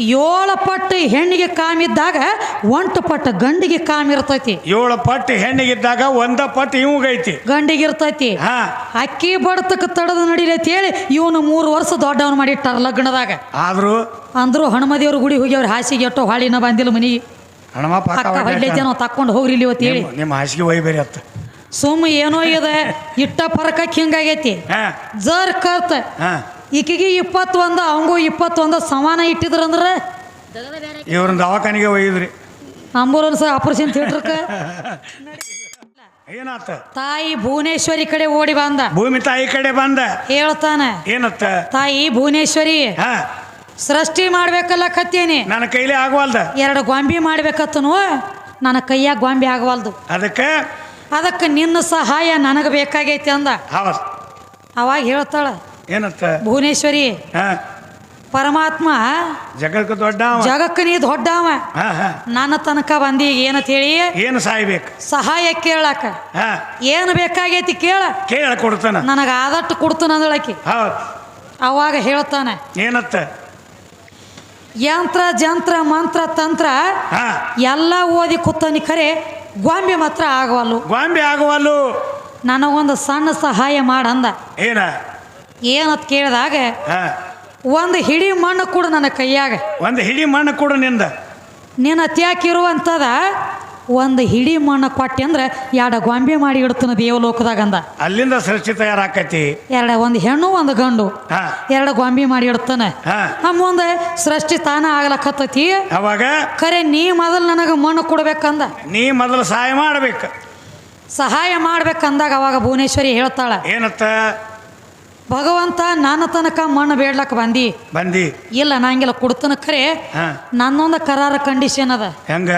ಏಳು ಪಟ್ಟು ಹೆಣ್ಣಿಗೆ ಕಾಮಿದ್ದಾಗ ಒಂಟು ಪಟ್ಟು ಗಂಡಿಗೆ ಕಾಮ್ ಇರ್ತೈತಿ. ಏಳು ಪಟ್ಟು ಹೆಣ್ಣಿಗಿದ್ದಾಗ ಒಂದ ಪಟ್ಟು ಇವುಗೈತಿ ಗಂಡಿಗೆ ಇರ್ತೈತಿ. ಹಾ. ಅಕ್ಕಿ ಬಡತಕ್ಕೆ ತಡದ ನಡಿಲೈತಿ ಹೇಳಿ ಇವನು ಮೂರು ವರ್ಷ ದೊಡ್ಡವನು ಮಾಡಿಟ್ಟಾರ ಲಗ್ನದಾಗ. ಆದ್ರೂ? ಅಂದ್ರು ಹನುಮದೇವ್ರ ಗುಡಿ ಹೋಗಿ ಅವ್ರ ಹಾಸಿಗೆ ಎಟ್ಟೋ ಹಾಳಿನ ಬಂದಿಲ್ಲ ಮನಿಗೆ. ಹಣಮ ಪಕ್ಕ ಅಕ್ಕ ಹೊಡ್ಲೈತೆ ನಾವು ತಕೊಂಡು ಹೋಗ್ರಿ ಇಲ್ಲಿ ಇವತ್ತು ಹೇಳಿ. ನಿಮ್ಮ- ಹಾಸಿಗೆ ಒಯ್ ಬೇರೆ ಅತ್ತ. ಸುಮ್ಮ ಏನೋ ಇದೆ ಇಟ್ಟ ಪರಕಕ್ಕೆ ಹಿಂಗಾಗೈತಿ. ಹಾ. ಜರ್ ಕರ್ತ. ಹಾ. ಈಕಿಗೆ ಇಪ್ಪತ್ತೊಂದು ಅವಂಗೂ ಇಪ್ಪತ್ತೊಂದು ಸಮಾನ ಇಟ್ಟಿದ್ರಂದ್ರೆ? ಇವ್ರನ್ನ ದವಾಖಾನಿಗೆ ಒಯ್ಯಿದ್ರಿ. Ambulance operation ಥಿಯೇಟ್ರಕ್ಕೆ? ಏನಾತ? ತಾಯಿ ಭುವನೇಶ್ವರಿ ಕಡೆ ಓಡಿ ಬಂದ. ಭೂಮಿ ತಾಯಿ ಕಡೆ ಬಂದ. ಹೇಳ್ತಾನೆ. ಏನತ್ತ? ತಾಯಿ ಭುವನೇಶ್ವರಿ ಹಾ. ಸೃಷ್ಟಿ ಮಾಡ್ಬೇಕಲ್ಲ ಕತ್ತೇನಿ. ನನ್ನ ಕೈಲಿ ಆಗವಲ್ದ? ಎರಡು ಗೊಂಬಿ ಮಾಡ್ಬೇಕತ್ತನು ನನ್ನ ಕೈಯಾಗ ಗೊಂಬಿ ಆಗವಲ್ದು. ಅದಕ್ಕೆ? ಅದಕ್ಕೆ ನಿನ್ನ ಸಹಾಯ ನನಗೆ ಬೇಕಾಗೈತಿ ಅಂದ. ಹೌದು. ಅವಾಗ ಹೇಳ್ತಾಳ ಏನತ್ತ ಭುವನೇಶ್ವರಿ. ಹಾ. ಪರಮಾತ್ಮ. ಜಗಕ್ಕೆ ದೊಡ್ಡ ಅವ. ಜಗಕ್ಕೆ ನೀ ದೊಡ್ಡವ. ನನ್ನ ತನಕ ಬಂದಿ ಏನಂತ ಹೇಳಿ? ಏನು ಸಾಯ್ಬೇಕು? ಸಹಾಯ ಕೇಳಾಕ. ಹಾ. ಏನು ಬೇಕಾಗೈತಿ ಕೇಳ. ಕೇಳ ಕೊಡ್ತಾನ. ನನಗೆ ಆದಟ್ಟು ಕೊಡ್ತಾನ ಅಂದಳಕಿ ಅವಾಗ ಹೇಳ್ತಾನೆ. ಏನತ್ತ ಯಂತ್ರ ಜಂತ್ರ ಮಂತ್ರ ತಂತ್ರ ಹಾ. ಎಲ್ಲ ಓದಿ ಕೂತಾನಿ ಖರೆ ಗೊಂಬೆ ಮಾತ್ರ ಆಗವಲ್ಲು. ಗೊಂಬೆ ಆಗವಲ್ಲು. ನನಗೊಂದು ಸಣ್ಣ ಸಹಾಯ ಮಾಡಂದ ಏನ? ಏನತ್ ಕೇಳಿದಾಗ ಒಂದು ಹಿಡಿ ಮಣ್ಣು ಕೂಡ ನನ್ನ ಕೈಯಾಗ. ಒಂದು ಹಿಡಿ ಮಣ್ಣು ಕೂಡ ನಿಂದ. ನೀನು ಅತ್ಯಾಕಿರುವಂಥದ ಒಂದು ಹಿಡಿ ಮಣ್ಣು ಕೊಟ್ಟೆ ಅಂದ್ರೆ ಎರಡು ಗೊಂಬೆ ಮಾಡಿ ಇಡ್ತಾನ ದೇವಲೋಕದಾಗ ಅಂದ. ಅಲ್ಲಿಂದ ಸೃಷ್ಟಿ ತಯಾರಾಕತಿ. ಎರಡು ಒಂದು ಹೆಣ್ಣು ಒಂದು ಗಂಡು. ಎರಡು ಗೊಂಬೆ ಮಾಡಿ ಇಡ್ತಾನೆ. ಮುಂದೆ ಸೃಷ್ಟಿ ತಾನ ಆಗ್ಲಕತ್ತೈತಿ. ಅವಾಗ? ಖರೆ ನೀ ಮೊದಲು ನನಗೆ ಮಣ್ಣು ಕೊಡ್ಬೇಕಂದ. ನೀ ಮೊದಲು ಸಹಾಯ ಮಾಡ್ಬೇಕು. ಸಹಾಯ ಮಾಡ್ಬೇಕಂದಾಗ ಅವಾಗ ಭುವನೇಶ್ವರಿ ಹೇಳ್ತಾಳ ಏನತ್ತ? ಭಗವಂತ ನನ್ನ ತನಕ ಮಣ್ಣು ಬೇಡ್ಲಕ್ಕ ಬಂದಿ. ಬಂದಿ. ಇಲ್ಲ ನಂಗೆಲ್ಲ ಕೊಡ್ತನ ಖರೆ ಹಾ. ನನ್ನೊಂದು ಕರಾರ ಕಂಡೀಷನ್ ಅದ. ಹೆಂಗ?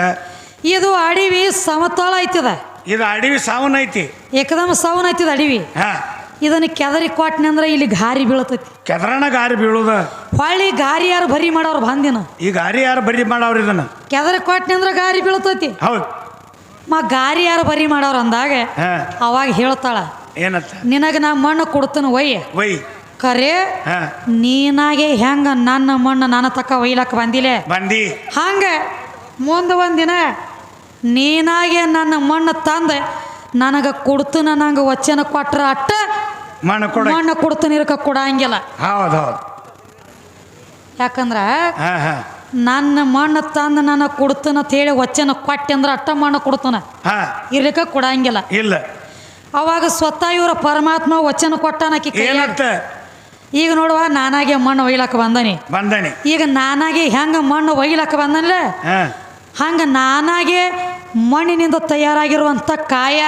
ಇದು ಅಡಿವಿ ಸಮತೋಳ ಐತದ. ಇದು ಅಡವಿ ಸಾವನ್ ಐತಿ. ಏಕದಮ್ ಸಾವನ್ ಐತಿದ ಅಡಿವಿ. ಹಾ. ಇದನ್ನ ಕೆದರಿ ಕೊಟ್ನಿ ಅಂದ್ರೆ ಇಲ್ಲಿ ಗಾರಿ ಬೀಳತೈತಿ. ಕೆದರಣ ಗಾರಿ ಬೀಳುದ? ಹೊಳ್ಳಿ ಗಾರಿ ಯಾರು ಬರಿ ಮಾಡೋರು ಬಂದಿನ? ಈ ಗಾರಿ ಯಾರು ಬರಿ ಮಾಡವ್ರ ಇದನ್ನ? ಕೆದರಿ ಕೊಟ್ನಿ ಅಂದ್ರೆ ಗಾರಿ ಬೀಳತೈತಿ. ಹೌದು. ಮಾ ಗಾರಿ ಯಾರು ಬರಿ ಮಾಡೋರು ಅಂದಾಗ ಹಾ. ಅವಾಗ ಹೇಳ್ತಾಳ ಏನತ್ತ ನಿನಗೆ ನಾ ಮಣ್ಣು ಕೊಡ್ತೇನೆ ಒಯ್ಯ ವೈ ಕರೆ ಹಾ. ನೀನಾಗೆ ಹೆಂಗ ನನ್ನ ಮಣ್ಣು ನನ್ನ ತಕ್ಕ ಒಯ್ಲಕ್ಕ ಬಂದಿಲೆ? ಬಂದಿ. ಹಂಗ ಮುಂದೆ ಒಂದಿನ ನೀನಾಗೆ ನನ್ನ ಮಣ್ಣು ತಂದು ನನಗೆ ಕೊಡ್ತನ ನಂಗೆ ವಚನ ಕೊಟ್ರ ಅಟ್ಟ ಮಣ್ಣು ಕೊಡ. ಮಣ್ಣು ಕೊಡ್ತಾನೆ ಇರಕ ಕೊಡಂಗಿಲ್ಲ. ಹೌದು ಹೌದು. ಯಾಕಂದ್ರ ಹಾ ಹಾ. ನನ್ನ ಮಣ್ಣು ತಂದ ನನಗೆ ಕೊಡ್ತನ ಅಂತ ಹೇಳಿ ವಚನ ಕೊಟ್ಟೆ ಅಂದ್ರೆ ಅಟ್ಟ ಮಣ್ಣು ಕೊಡ್ತಾನ. ಹಾ. ಇರ್ಲಿಕ್ಕ ಕೊಡಂಗಿಲ್ಲ. ಇಲ್ಲ. ಅವಾಗ ಸ್ವತಃ ಇವರ ಪರಮಾತ್ಮ ವಚನ ಕೊಟ್ಟಾನಕಿ ಏನತ್ತ ಈಗ ನೋಡುವ ನಾನಾಗೆ ಮಣ್ಣು ಒಯ್ಲಕ್ಕ ಬಂದನಿ. ಬಂದನಿ. ಈಗ ನಾನಾಗೆ ಹೆಂಗ ಮಣ್ಣು ಒಯ್ಲಕ್ಕ ಬಂದನಲ್ಲ ಹಾ. ಹಂಗ ನಾನಾಗೆ ಮಣ್ಣಿನಿಂದ ತಯಾರಾಗಿರುವಂತ ಕಾಯ.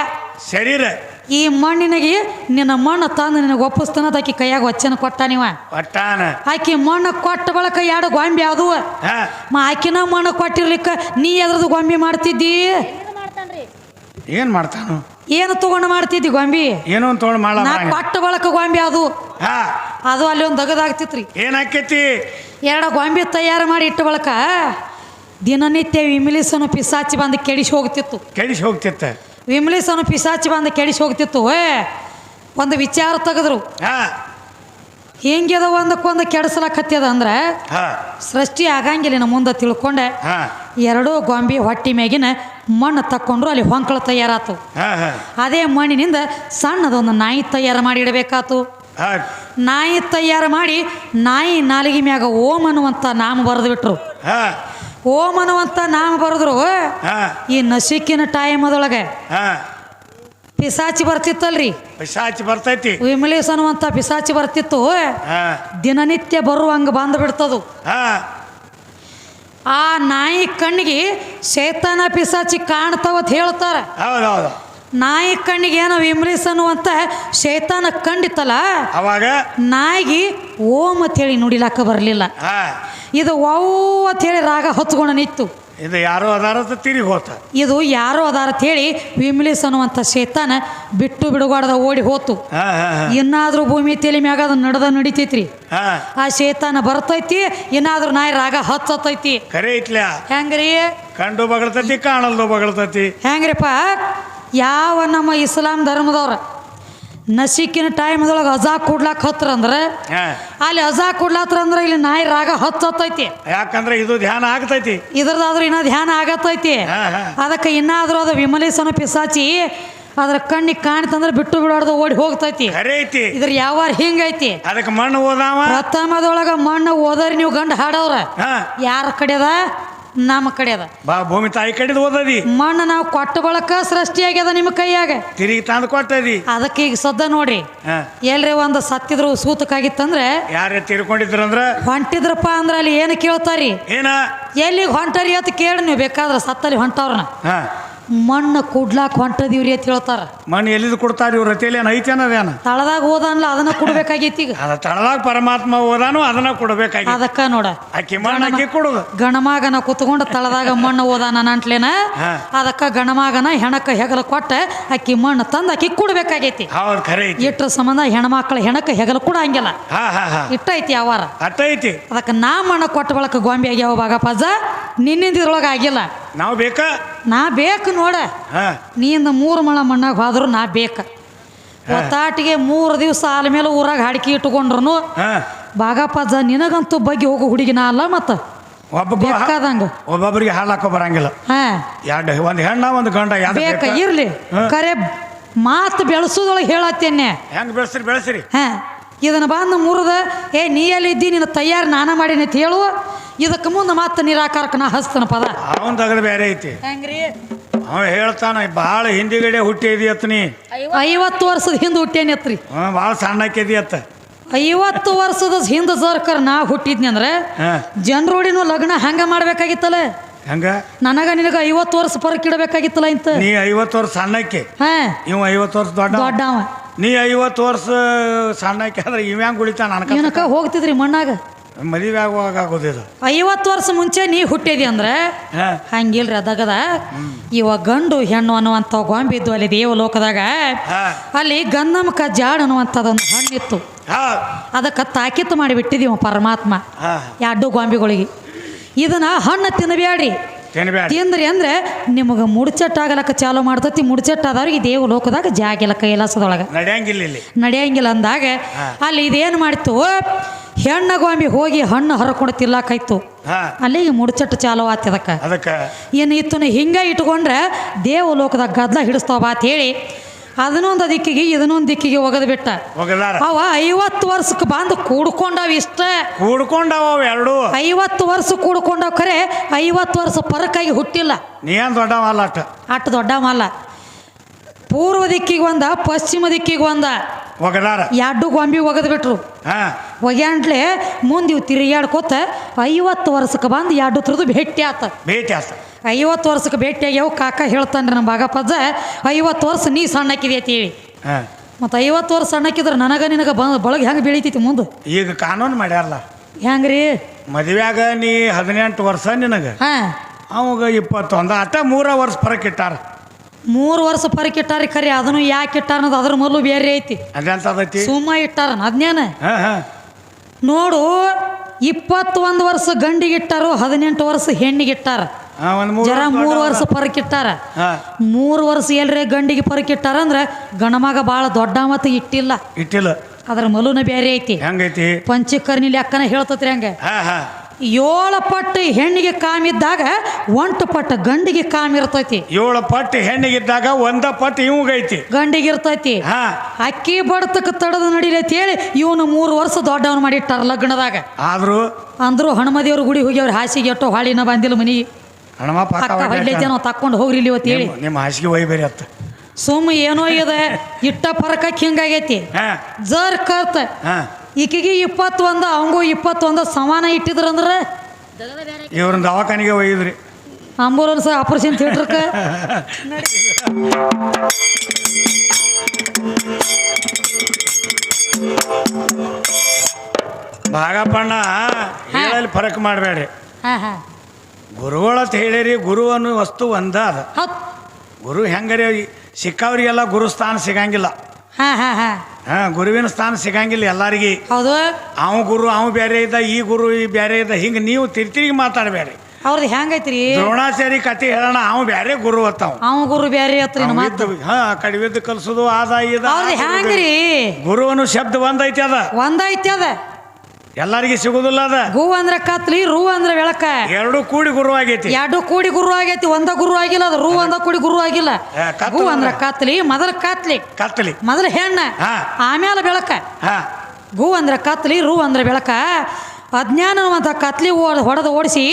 ಶರೀರ. ಈ ಮಣ್ಣಿನಗೆ ನಿನ್ನ ಮಣ್ಣು ತಂದು ನಿನಗೆ ಒಪ್ಪಿಸ್ತಾನ ಆಕಿ ಕೈಯಾಗ ವಚನ ಕೊಟ್ಟ ನೀವ ಆಕಿ ಮಣ್ಣು ಕೊಟ್ಟ ಬಳಕ ಎರಡು ಗೊಂಬೆ ಯಾವ್ದು ಆಕಿನ ಮಣ್ಣು ಕೊಟ್ಟಿರ್ಲಿಕ್ಕ ನೀ ಎದ್ರದ್ದು ಗೊಂಬೆ ಮಾಡ್ತಿದ್ದಿ? ಏನ್ ಮಾಡ್ತಾನು? ಏನು ತಗೊಂಡು ಮಾಡ್ತಿದ್ದಿ ಗೊಂಬಿ? ಏನೋ ಒಂದು ತೊಗೊಂಡು ಮಾಡ ನಾ ಕೊಟ್ಟ ಬಳಕ ಗೊಂಬಿ ಅದು. ಹಾ. ಅದು ಅಲ್ಲಿ ಒಂದು ದಗದಾಗ್ತಿತ್ರಿ ಏನಾಕೈತಿ ಎರಡು ಗೊಂಬಿ ತಯಾರು ಮಾಡಿ ಇಟ್ಟು ಬಳಕ ದಿನನಿತ್ಯ ವಿಮಿಲಿಸನು ಪಿಸಾಚಿ ಬಂದು ಕೆಡಿಸಿ ಹೋಗ್ತಿತ್ತು. ಕೆಡಿಸಿ ಹೋಗ್ತಿತ್ತ? ವಿಮಲಿಸನು ಪಿಸಾಚಿ ಬಂದು ಕೆಡಿಸಿ ಹೋಗ್ತಿತ್ತು ಏ ಒಂದು ವಿಚಾರ ತೆಗೆದ್ರು. ಹಾ. ಹಿಂಗ್ಯದ ಒಂದಕ್ಕೊಂದು ಕೆಡಿಸ್ಲಕತ್ಯದ ಅಂದ್ರೆ ಹಾ. ಸೃಷ್ಟಿ ಆಗಂಗಿಲ್ಲ ಇನ್ನು ಮುಂದೆ ತಿಳ್ಕೊಂಡೆ. ಹಾ. ಎರಡೂ ಗೊಂಬೆ ಹೊಟ್ಟಿ ಮ್ಯಾಗಿನ ಮಣ್ಣು ತಕ್ಕೊಂಡ್ರು ಅಲ್ಲಿ ಹೊಂಕಳ ತಯಾರಾತು. ಅದೇ ಮಣ್ಣಿನಿಂದ ಸಣ್ಣದೊಂದು ನಾಯಿ ತಯಾರು ಮಾಡಿ ಇಡಬೇಕಾತು ನಾಯಿ ತಯಾರು ಮಾಡಿ ನಾಯಿ ನಾಲಿಗೆ ಮ್ಯಾಗ ಓಂ ಅನ್ನುವಂಥ ನಾಮ ಬರೆದು ಬಿಟ್ರು ಓಮ್ ಓಂ ಅನ್ನುವಂಥ ನಾಮ ಬರೆದ್ರು ಈ ನಸಿಕಿನ ಟೈಮ್ ಅದೊಳಗೆ ಪಿಸಾಚಿ ಬರ್ತಿತ್ತಲ್ರಿ. ಪಿಸಾಚಿ ಬರ್ತೈತಿ. ವಿಮಲೇಶ್ ಅನ್ನುವಂಥ ಪಿಸಾಚಿ ಬರ್ತಿತ್ತು ದಿನನಿತ್ಯ ಬರುವಂಗೆ ಬಂದು ಬಿಡ್ತದು ಆ ನಾಯಿ ಕಣ್ಣಿಗೆ ಶೇತಾನ ಪಿಸಾಚಿ ಕಾಣ್ತಾವತ್ ಹೇಳ್ತಾರೆ. ನಾಯಿ ಕಣ್ಣಿಗೆ ಏನೋ ವಿಮರಿಸನು ಅಂತ ಶೇತಾನ ಕಂಡಿತ್ತಲ್ಲ? ಅವಾಗ? ನಾಯಿಗೆ ಓಂ ಅಂತೇಳಿ ನುಡಿಲಾಕ ಬರಲಿಲ್ಲ. ಇದು ಓ ಅಂತ ಹೇಳಿ ರಾಗ ಹೊತ್ಕೊಂಡು ನಿಂತು ಇದು ಯಾರೋ ಅದಾರ ಅಂತ ತಿರುಗಿ ಹೋತ ಇದು ಯಾರೋ ಅದಾರ ಹೇಳಿ ವಿಮ್ಲಿಸ್ ಅನ್ನುವಂಥ ಶೇತಾನ ಬಿಟ್ಟು ಬಿಡುಗಾಡದ ಓಡಿ ಹೋತು. ಇನ್ನಾದರೂ ಭೂಮಿ ತಲೆ ಮ್ಯಾಗ ಅದು ನಡೆದ ನಡಿತೈತ್ರಿ. ಆ ಶೇತಾನ ಬರ್ತೈತಿ ಇನ್ನಾದ್ರೂ ನಾಯಿ ರಾಗ ಹಚ್ಚತೈತಿ. ಕರೆ ಐತ್ಲ ಹೆಂಗ್ರಿ? ಕಂಡು ಬಗಳ್ತತಿ ಕಾಣಲ್ದು ಬಗಳ್ತತಿ. ಹೆಂಗ್ರಿಪ್ಪ? ಯಾವ ನಮ್ಮ ಇಸ್ಲಾಂ ಧರ್ಮದವ್ರ ನಸಿಕಿನ ಟೈಮ್ದೊಳಗೆ ಅಜಾ ಕೊಡ್ಲಾಕ್ ಹತ್ರ ಅಂದ್ರೆ ಅಲ್ಲಿ ಅಜಾ ಕೊಡ್ಲಾತ್ರ ಅಂದ್ರೆ ಇಲ್ಲಿ ನಾಯಿ ರಾಗ ಹತ್ತು ಹತ್ತೈತಿ ಯಾಕಂದ್ರೆ ಇದು ಧ್ಯಾನ ಆಗ್ತೈತಿ. ಇದ್ರದಾದ್ರೂ ಇನ್ನ ಧ್ಯಾನ ಆಗತ್ತೈತಿ. ಅದಕ್ಕೆ ಇನ್ನಾದ್ರೂ ಅದು ವಿಮಲೇಶನ ಪಿಸಾಚಿ ಅದ್ರ ಕಣ್ಣಿಗೆ ಕಾಣ್ತಂದ್ರೆ ಬಿಟ್ಟು ಬಿಡಾರ್ದು ಓಡಿ ಹೋಗ್ತೈತಿ. ಇದ್ರ ಯಾವ ಹಿಂಗೈತಿ. ಅದಕ್ಕೆ ಮಣ್ಣು ಓದಾವ? ಪ್ರಥಮದೊಳಗ ಮಣ್ಣು ಓದರಿ ನೀವು ಗಂಡ ಹಾಡವ್ರ. ಯಾರ ಕಡೆ ಅದ ನಮ್ಮ ಕಡೆ ಅದ. ಬಾ ಭೂಮಿ ತಾಯಿ ಕಡೆದು ಓದದಿ ಮಣ್ಣು ನಾವು ಕೊಟ್ಟ ಬಳಕ ಸೃಷ್ಟಿಯಾಗ್ಯದ ನಿಮ್ಮ ಕೈಯಾಗ. ತಿರುಗಿ ತಂದು ಕೊಟ್ಟದಿ. ಅದಕ್ಕೆ ಈಗ ಸದ್ದ ನೋಡ್ರಿ. ಎಲ್ರಿ ಒಂದು ಸತ್ತಿದ್ರು ಸೂತಕ್ಕಾಗಿತ್ತಂದ್ರೆ ಯಾರೇ ತೀರ್ಕೊಂಡಿದ್ರಂದ್ರ? ಹೊಂಟಿದ್ರಪ್ಪ ಅಂದ್ರೆ ಅಲ್ಲಿ ಏನು ಕೇಳ್ತಾರಿ ಏನ? ಎಲ್ಲಿಗೆ ಹೊಂಟರಿ ಅಂತ ಕೇಳಿ ನೀವು ಬೇಕಾದ್ರೆ ಸತ್ತಲ್ಲಿ ಹೊಂಟವ್ರನ್ನ. ಹಾ. ಮಣ್ಣು ಕುಡ್ಲಾಕ್ ಹೊಂಟದಿವ್ರಿ ಅಂತ ಹೇಳ್ತಾರ. ಮಣ್ಣು ಎಲ್ಲಿದ್ ಕೊಡ್ತಾರೆ ಇವ್ರ? ರತಿಯಲ್ಲಿ ಏನು ಐತಿ ಅನ್ನೋದೇನ ತಳದಾಗ ಹೋದನ್ಲ ಅದನ್ನ ಕೊಡ್ಬೇಕಾಗೈತಿ ಈಗ. ಅದ ತಳದಾಗ ಪರಮಾತ್ಮ ಹೋದಾನು ಅದನ್ನ ಕೊಡ್ಬೇಕಾಗಿ ಅದಕ್ಕ ನೋಡ. ಅಕ್ಕಿ ಮಣ್ಣು ಅಕ್ಕಿ ಕೊಡುದು. ಗಣಮಾಗನ ಕುತ್ಕೊಂಡು ತಳದಾಗ ಮಣ್ಣು ಓದಾನ ಅಂಟ್ಲೇನ? ಹಾ. ಅದಕ್ಕ ಗಣಮಾಗನ ಹೆಣಕ ಹೆಗಲ ಕೊಟ್ಟ ಅಕ್ಕಿ ಮಣ್ಣು ತಂದ ಅಕ್ಕಿ ಕೊಡ್ಬೇಕಾಗೈತಿ. ಹೌದು ಖರೆ ಐತಿ. ಇಟ್ರ ಸಂಬಂಧ ಹೆಣ್ಮಕ್ಳ ಹೆಣಕ ಹೆಗಲ ಕೂಡ ಹಂಗಿಲ್ಲ. ಇಟ್ಟೈತಿ ಅವಾರ ಅಟ್ಟೈತಿ. ಅದಕ್ಕೆ ನಾ ಮಣ್ಣು ಕೊಟ್ಟ ಬಳಕ ಗೊಂಬೆ ಆಗ್ಯಾವ ಬಾಗಪ್ಪಜ್ಜ ನಿನ್ನಿಂದ ಇದ್ರೊಳಗೆ ಆಗಿಲ್ಲ. ನಾವು ಬೇಕಾ? ನಾ ಬೇಕು ನೋಡ. ಹಾ. ನೀಂದ ಮೂರು ಮಳ ಮಣ್ಣಾಗ ಹೋದ್ರು ನಾ ಬೇಕ. ಒತ್ತಾಟಿಗೆ ಮೂರು ದಿವಸ ಆಲ ಮೇಲೆ ಊರಾಗ ಹಾಡಿಕೆ ಇಟ್ಕೊಂಡ್ರು ಹಾ. ಬಾಗಪ್ಪಜ್ಜ ನಿನಗಂತೂ ಬಗ್ಗೆ ಹೋಗೋ ಹುಡುಗಿನ ಅಲ್ಲ ಮತ್ತ? ಒಬ್ಬ ಬೇಕಾದಂಗ. ಒಬ್ಬೊಬ್ಬರಿಗೆ ಹಾಳಾಕೋ ಬರಂಗಿಲ್ಲ. ಹಾ. ಎರಡು ಒಂದು ಹೆಣ್ಣ ಒಂದು ಗಂಡ ಯಾವ್ದು ಬೇಕ? ಬೇಕಾ? ಇರ್ಲಿ. ಹಾ. ಕರೆ ಮಾತು ಬೆಳೆಸೋದೊಳಗೆ ಹೇಳತ್ತೇನೆ. ಹೆಂಗ್ ಬೆಳೆಸ್ರಿ ಬೆಳೆಸ್ರಿ. ಹಾ. ಇದನ್ನ ಬಂದು ಮುರಿದ ಏ ನೀ ಎಲ್ಲಿದ್ದಿ ನಿನ್ನ ತಯಾರಿ ನಾನ ಮಾಡೀನಿ ಅಂತ ಹೇಳು. ಇದಕ್ಕೆ ಮುಂದೆ ಮತ್ತೆ ನಿರಾಕಾರಕ್ಕೆ ನಾ ಹಸ್ತನ ಪದ. ಅವನ್ ತಗದು ಬೇರೆ ಐತಿ. ಹೆಂಗ್ರಿ? ಅವ ಹೇಳ್ತಾನ ಭಾಳ ಹಿಂದಿಗಡೆ ಹುಟ್ಟಿದಿ ಅತ್ ನೀ. ಐವತ್ತು ವರ್ಷದ ಹಿಂದೆ ಹುಟ್ಟೇನತ್ರಿ ಹ್ಞೂ ಭಾಳ ಸಣ್ಣ ಅತ್ತ ಐವತ್ತು ವರ್ಷದ ಹಿಂದೆ ಸರ್ಕಾರ ನಾ ಹುಟ್ಟಿದ್ನಿ ಅಂದ್ರೆ ಜನರೋಡಿನ ಲಗ್ನ ಹಂಗ ಮಾಡ್ಬೇಕಾಗಿತ್ತಲ್ಲ? ಹಂಗ? ನನಗ ನಿನಗ ಐವತ್ತು ವರ್ಷ ಪರಕ್ ಇಡಬೇಕಾಗಿತ್ತಲ್ಲ ಇಂತ? ನೀ ಐವತ್ತು ವರ್ಷ ಸಣ್ಣಕ್ಕೆ. ಹಾ. ಇವ ಐವತ್ತು ವರ್ಷ ದೊಡ್ಡ ದೊಡ್ಡವ. ನೀ ಐವತ್ತು ವರ್ಷ ಸಣ್ಣಕ್ಕೆ ಆದ್ರೆ ಇವ್ಯಾಂಗ ಉಳಿತಾನ ಏನಕ್ಕ ಹೋಗ್ತಿದ್ರಿ ಮಣ್ಣಾಗ? ಮದುವೆ ಆಗುವಾಗ ಆಗೋದಿದು ಐವತ್ತು ವರ್ಷ ಮುಂಚೆ ನೀ ಹುಟ್ಟಿದಿ ಅಂದ್ರೆ ಹಾ. ಹಂಗಿಲ್ರಿ ಅದಾಗದ. ಇವ ಗಂಡು ಹೆಣ್ಣು ಅನ್ನುವಂಥ ಗೊಂಬಿದ್ದು ಅಲ್ಲಿ ದೇವಲೋಕದಾಗ ಹಾ. ಅಲ್ಲಿ ಗಂಧಮಕ ಜಾಡ್ ಅನ್ನುವಂಥದ್ದೊಂದು ಹಣ್ಣಿತ್ತು. ಹಾ. ಅದಕ್ಕೆ ಮಾಡಿ ಮಾಡಿಬಿಟ್ಟಿದೀವ ಪರಮಾತ್ಮ ಹಾ. ಎರಡು ಗೊಂಬಿಗಳಿಗೆ. ಇದನ್ನ ಹಣ್ಣು ತಿನ್ನಬೇಡ್ರಿ. ತಿನ್ಬೇಡ ತಿಂದ್ರಿ ಅಂದ್ರೆ ನಿಮಗೆ ಮುಡ್ಚಟ್ಟಾಗಲಕ್ಕ ಚಾಲು ಮಾಡ್ತತಿ ಮುಡ್ಚಟ್ಟಾದವ್ರಿಗೆ ದೇವ ಲೋಕದಾಗ ಜಾಗಿಲ್ಲ ಕೈಲಾಸದೊಳಗೆ. ನಡೆಯಂಗಿಲ್ಲ ಇಲ್ಲಿ. ನಡೆಯಂಗಿಲ್ಲ ಅಂದಾಗ. ಅಲ್ಲಿ ಇದೇನು ಮಾಡಿತ್ತು ಹೆಣ್ಣ ಗೊಂಬಿ ಹೋಗಿ ಹಣ್ಣು ಹರ್ಕೊಂಡು ತಿಲ್ಲಾಕಾಯ್ತು ಅಲ್ಲಿ ಅಲ್ಲಿಗೆ ಮುಡ್ಚಟ್ಟು ಚಾಲು ಆತ ಅದಕ್ಕೆ. ಏನು ಇತ್ತು ಹಿಂಗೆ ಇಟ್ಕೊಂಡ್ರೆ ದೇವ ಲೋಕದಾಗ ಗದ್ಲ ಹಿಡಿಸ್ತಾವ ಅಂತ ಹೇಳಿ. ಅದನ್ನೊಂದು ದಿಕ್ಕಿಗೆ ಇದನ್ನೊಂದು ದಿಕ್ಕಿಗೆ ಒಗದು ಬಿಟ್ಟ. ಅವ ಐವತ್ತು ವರ್ಷಕ್ಕೆ ಬಂದು ಕೂಡ್ಕೊಂಡವ ಇಷ್ಟ. ಕೂಡ್ಕೊಂಡವ ಅವ ಎರಡು. ಐವತ್ತು ವರ್ಷ ಕೂಡ್ಕೊಂಡವ್ ಖರೆ ಐವತ್ತು ವರ್ಷ ಪರಕಾಗಿ ಹುಟ್ಟಿಲ್ಲ. ನೀನ್ ದೊಡ್ಡ ದೊಡ್ಡವ ಅಲ್ಲ ಅಟ್ಟ? ಮಾಲ ದೊಡ್ಡವಲ್ಲ ಪೂರ್ವ ದಿಕ್ಕಿಗೆ ಒಂದ ಪಶ್ಚಿಮ ದಿಕ್ಕಿಗೆ ಒಂದ ಎರಡು ಗೊಂಬಿ ಒಗದು ಬಿಟ್ರು. ಹಾ. ಒಗ್ಯಾಂಡ್ಲೆ ಮುಂದೆ ಇವು ತಿರುಗಾಡ್ಕೋತ ಐವತ್ತು ವರ್ಷಕ್ಕೆ ಬಂದು ಎರಡು ಥರದ್ದು ಭೇಟಿ ಆತ. ಭೇಟಿ ಆತ. ಐವತ್ತು ವರ್ಷಕ್ಕೆ ಭೇಟಿಯಾಗ್ಯಾವ ಕಾಕ ಹೇಳ್ತಾನ್ರಿ ನಮ್ಮ ಬಾಗಪ್ಪಜ್ಜ ಐವತ್ತು ವರ್ಷ ನೀ ಸಣ್ಣಕ್ಕಿದೆ ಅಂತೇಳಿ ಹಾ. ಮತ್ತು ಐವತ್ತು ವರ್ಷ ಸಣ್ಣಕ್ಕಿದ್ರೆ ನನಗ ನಿನಗೆ ಬಂದು ಬಳಗೆ ಹೆಂಗೆ ಬೆಳಿತೈತಿ ಮುಂದೆ? ಈಗ ಕಾನೂನು ಮಾಡ್ಯಾರಲ್ಲ. ಹೆಂಗ್ರಿ? ಮದುವೆಯಾಗ ನೀ ಹದಿನೆಂಟು ವರ್ಷ ನಿನಗೆ. ಹಾಂ. ಅವಾಗ ಇಪ್ಪತ್ತೊಂದು ಅಟ್ಟ ಮೂರ ವರ್ಷ ಫರಕ್ ಇಟ್ಟಾರ. ಮೂರು ವರ್ಷ ಪರಕ್ ಇಟ್ಟಾರಿ ಖರೆ ಅದನ್ನು ಯಾಕೆ ಇಟ್ಟಾರ ಅನ್ನೋದು ಅದ್ರ ಮೊದಲು ಬೇರೆ ಐತಿ. ಅದೆಂತದೈತಿ ಸುಮ್ಮ ಇಟ್ಟಾರ ಅದ್ನೇನ? ಹಾ ಹಾ. ನೋಡು ಇಪ್ಪತ್ತೊಂದು ವರ್ಷ ಗಂಡಿಗೆ ಇಟ್ಟಾರು ಹದಿನೆಂಟು ವರ್ಷ ಹೆಣ್ಣಿಗೆ ಜರ ಮೂರು ವರ್ಷ ಪರಕಿಟ್ಟಾರ ಮೂರು ವರ್ಷ ಎಲ್ರಿ ಗಂಡಿಗೆ ಪರಕಿಟ್ಟಾರ ಅಂದ್ರ ಗಣಮಗ ಭಾಳ ದೊಡ್ಡ ಮತ್ತು ಇಟ್ಟಿಲ್ಲ. ಇಟ್ಟಿಲ್ಲ. ಅದ್ರ ಮಲುನ ಬೇರೆ ಐತಿ. ಹೆಂಗೈತಿ? ಪಂಚಕರ್ಣಿ ಲೆಕ್ಕನ ಹೇಳ್ತತ್ರಿ ಹಂಗ. ಏಳು ಪಟ್ಟು ಹೆಣ್ಣಿಗೆ ಕಾಮಿದ್ದಾಗ ಒಂಟು ಪಟ್ಟು ಗಂಡಿಗೆ ಕಾಮ್ ಇರ್ತೈತಿ. ಏಳು ಪಟ್ಟು ಹೆಣ್ಣಿಗಿದ್ದಾಗ ಒಂದ ಪಟ್ಟು ಇವಂಗೈತಿ ಗಂಡಿಗೆ ಇರ್ತೈತಿ. ಹಾ. ಅಕ್ಕಿ ಬಡತಕ್ಕ ತಡದ ನಡಿಲೈತಿ ಹೇಳಿ ಇವನು ಮೂರು ವರ್ಷ ದೊಡ್ಡವನು ಮಾಡಿಟ್ಟಾರ ಲಗ್ನದಾಗ. ಆದ್ರೂ ಅಂದ್ರು ಹನುಮದೇವ್ರ ಗುಡಿ ಹೋಗಿ ಅವ್ರ ಹಾಸಿಗೆ ಎಟ್ಟೋ ಹಾಳಿನ ಬಂದಿಲ್ಲ ಮನಿ. ಹಣಮ ಅಕ್ಕ ಹೊಡ್ಲೈತೆ ನಾವು ತಕ್ಕೊಂಡು ಹೋಗ್ರಿ ಇಲ್ಲಿ ಇವತ್ತು ಹೇಳಿ. ನಿಮ್ಮ- ಹಾಸಿಗೆ ಒಯ್ ಬೇರೆ ಅತ್ತ. ಸುಮ್ಮ ಏನೋ ಇದೆ ಇಟ್ಟ ಪರಕಕ್ಕೆ ಹಿಂಗಾಗೈತಿ. ಜರ್ ಕರ್ತ ಹಾ. ಈಕಿಗೆ ಇಪ್ಪತ್ತೊಂದು ಅವಂಗೂ ಇಪ್ಪತ್ತೊಂದು ಸಮಾನ ಇಟ್ಟಿದ್ರಂದ್ರೆ? ಇವ್ರನ್ನ ದವಾಖಾನಿಗೆ ಒಯ್ದ್ರಿ ಆಂಬುಲೆನ್ಸ್ ಆಪರೇಷನ್ ಥಿಯೇಟ್ರಕ್ಕೆ ಭಾಗಪ್ಪಣ್ಣ ಹೇಳಲ್ಲಿ ಫರಕ್ ಮಾಡಬೇಡ್ರಿ. ಹಾಂ ಹಾಂ. ಗುರುಗಳಂತ ಹೇಳಿರಿ ಗುರು ಅನ್ನೋ ವಸ್ತು ಒಂದ ಅದ. ಹೌದು. ಗುರು ಹೆಂಗರಿ ಸಿಕ್ಕವ್ರಿಗೆಲ್ಲ ಗುರು ಸ್ಥಾನ ಸಿಗಂಗಿಲ್ಲ. ಹಾಂ ಹಾಂ ಹಾಂ. ಹಾ ಗುರುವಿನ ಸ್ಥಾನ ಸಿಗಂಗಿಲ್ಲ ಎಲ್ಲರಿಗೆ. ಹೌದು. ಅವ ಗುರು ಅವ ಬೇರೆ ಇದ್ದ ಈ ಗುರು ಈ ಬೇರೆ ಇದ್ದ ಹಿಂಗೆ ನೀವು ತಿರ್ತಿರಿಗೆ ಮಾತಾಡಬೇಡ್ರಿ. ಅವ್ರದ್ದು ಹೆಂಗೈತ್ರಿ ದ್ರೋಣಾಚಾರಿ ಕತೆ ಹೇಳೋಣ ಅವ ಬ್ಯಾರೆ ಗುರು ಅತ್ತವ. ಅವ ಗುರು ಬ್ಯಾರೆ ಹತ್ರ ಮಾತು ಹಾ ಕಡಿವಿದ್ದು ಕಲ್ಸೋದು ಆದ ಇದ ಅವ್ರದ್ದು ಹೆಂಗ್ರಿ? ಗುರು ಅನ್ನೋ ಶಬ್ದ ಒಂದೈತಿ ಅದ. ಒಂದೈತಿ ಅದ. ಎಲ್ಲರಿಗೆ ಸಿಗುದಿಲ್ಲ ಅದ. ಗೂ ಅಂದ್ರ ಕತ್ಲಿ ರೂ ಅಂದ್ರ ಬೆಳಕ. ಎರಡು ಕೂಡಿ ಗುರು ಆಗೈತಿ. ಎರಡು ಕೂಡಿ ಗುರು ಆಗೈತಿ ಒಂದ ಗುರು ಆಗಿಲ್ಲ ಅದು ರೂ ಒಂದ ಕೂಡಿ ಗುರು ಆಗಿಲ್ಲ. ಗೂ ಅಂದ್ರ ಕತ್ಲಿ ಮೊದಲ ಕತ್ಲಿ. ಕತ್ಲಿ. ಮೊದಲ ಹೆಣ್ಣ. ಆಮೇಲೆ ಬೆಳಕ. ಹ. ಗೂ ಅಂದ್ರ ಕತ್ಲಿ ರೂ ಅಂದ್ರ ಬೆಳಕ. ಅಜ್ಞಾನವಂತ ಕತ್ಲಿ ಓಡ್ ಹೊಡೆದು ಓಡಿಸಿ